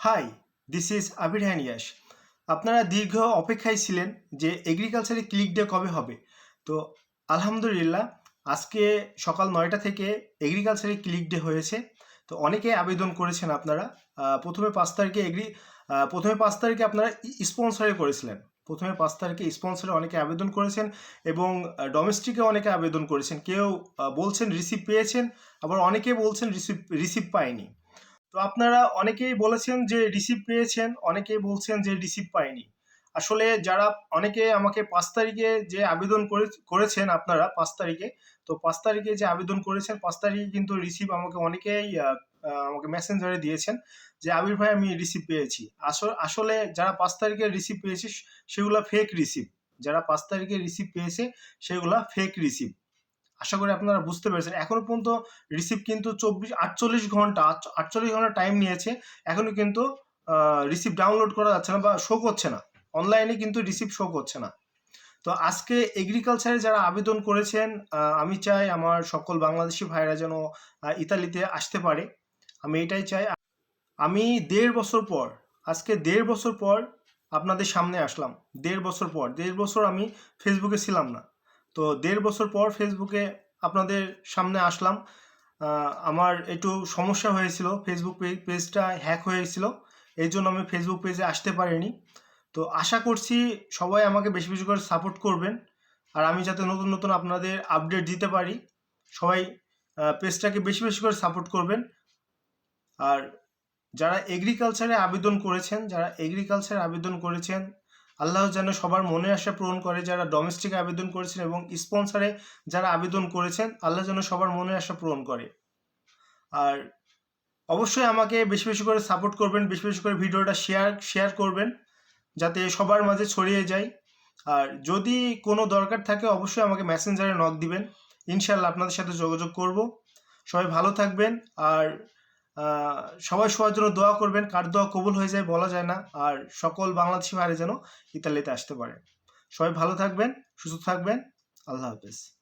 High, this is Abir হ্যানিয়াস আপনারা দীর্ঘ অপেক্ষায় ছিলেন যে এগ্রিকালচারে ক্লিক ডে কবে হবে। তো আলহামদুলিল্লাহ, আজকে সকাল নয়টা থেকে এগ্রিকালচারে ক্লিক ডে হয়েছে। তো অনেকে আবেদন করেছেন আপনারা। প্রথমে পাঁচ তারিখে এগ্রি প্রথমে পাঁচ তারিখে আপনারা স্পন্সরে করেছিলেন। প্রথমে পাঁচ তারিখে স্পন্সরে অনেকে আবেদন করেছেন এবং ডোমেস্টিকে অনেকে আবেদন করেছেন। কেউ বলছেন রিসিভ পেয়েছেন, আবার অনেকে বলছেন রিসিভ রিসিভ পায়নি। তো আপনারা অনেকেই বলেছেন যে রিসিভ পেয়েছেন, অনেকেই বলছেন যে রিসিভ পায়নি আসলে যারা, অনেকে আমাকে পাঁচ তারিখে যে আবেদন করে, করেছেন আপনারা পাঁচ তারিখে, তো পাঁচ তারিখে যে আবেদন করেছেন, পাঁচ তারিখে কিন্তু রিসিভ আমাকে অনেকেই আমাকে মেসেঞ্জারে দিয়েছেন যে, আবির ভাই, আমি রিসিভ পেয়েছি। আসলে যারা পাঁচ তারিখে রিসিভ পেয়েছে, সেগুলো ফেক রিসিভ যারা পাঁচ তারিখে রিসিভ পেয়েছে, সেগুলা ফেক রিসিভ আশা করি আপনারা বুঝতে পেরেছেন। এখনও পর্যন্ত রিসিভ কিন্তু চব্বিশ, আটচল্লিশ ঘণ্টা আট- আটচল্লিশ ঘণ্টা টাইম নিয়েছে। এখনও কিন্তু রিসিভ ডাউনলোড করা যাচ্ছে না বা শো করছে না। অনলাইনে কিন্তু রিসিভ শো করছে না। তো আজকে এগ্রিকালচারে যারা আবেদন করেছেন আমি চাই আমার সকল বাংলাদেশি ভাইরা যেন ইতালিতে আসতে পারে। আমি এটাই চাই। আমি দেড় বছর পর, আজকে দেড় বছর পর আপনাদের সামনে আসলাম। দেড় বছর পর, দেড় বছর আমি ফেসবুকে ছিলাম না। তো দেড় বছর পর ফেসবুকে আপনাদের সামনে আসলাম। আমার একটু সমস্যা হয়েছিল। ফেসবুক পেজটা হ্যাক হয়েছিল। এই জন্য আমি ফেসবুক পেজে আসতে পারিনি। তো আশা করছি সবাই আমাকে বেশি বেশি করে সাপোর্ট করবেন। আর আমি যাতে নতুন নতুন আপনাদের আপডেট দিতে পারি, সবাই পেজটাকে বেশি বেশি করে সাপোর্ট করবেন। আর যারা এগ্রিকালচারে আবেদন করেছেন, যারা এগ্রিকালচারে আবেদন করেছেন আল্লাহ যেন সবার মনে আশা পূরণ করে, যারা ডোমেস্টিক আবেদন করেছেন এবং স্পন্সরে যারা আবেদন করেছেন, আল্লাহ যেন সবার মনে আশা পূরণ করে। আর অবশ্যই আমাকে বেশি বেশি করে সাপোর্ট করবেন, বেশি বেশি করে ভিডিওটা শেয়ার শেয়ার করবেন, যাতে সবার মাঝে ছড়িয়ে যায়। আর যদি কোনো দরকার থাকে, অবশ্যই আমাকে মেসেঞ্জারে নক দিবেন। ইনশাল্লাহ আপনাদের সাথে যোগাযোগ করব। সবাই ভালো থাকবেন। আর সবাই সবার জন্য দোয়া করবেন। কার দোয়া কবুল হয়ে যায় বলা যায় না। আর সকল বাংলাদেশি ভাইরা যেন ইতালিতে আসতে পারে। সবাই ভালো থাকবেন, সুস্থ থাকবেন। আল্লাহ হাফেজ।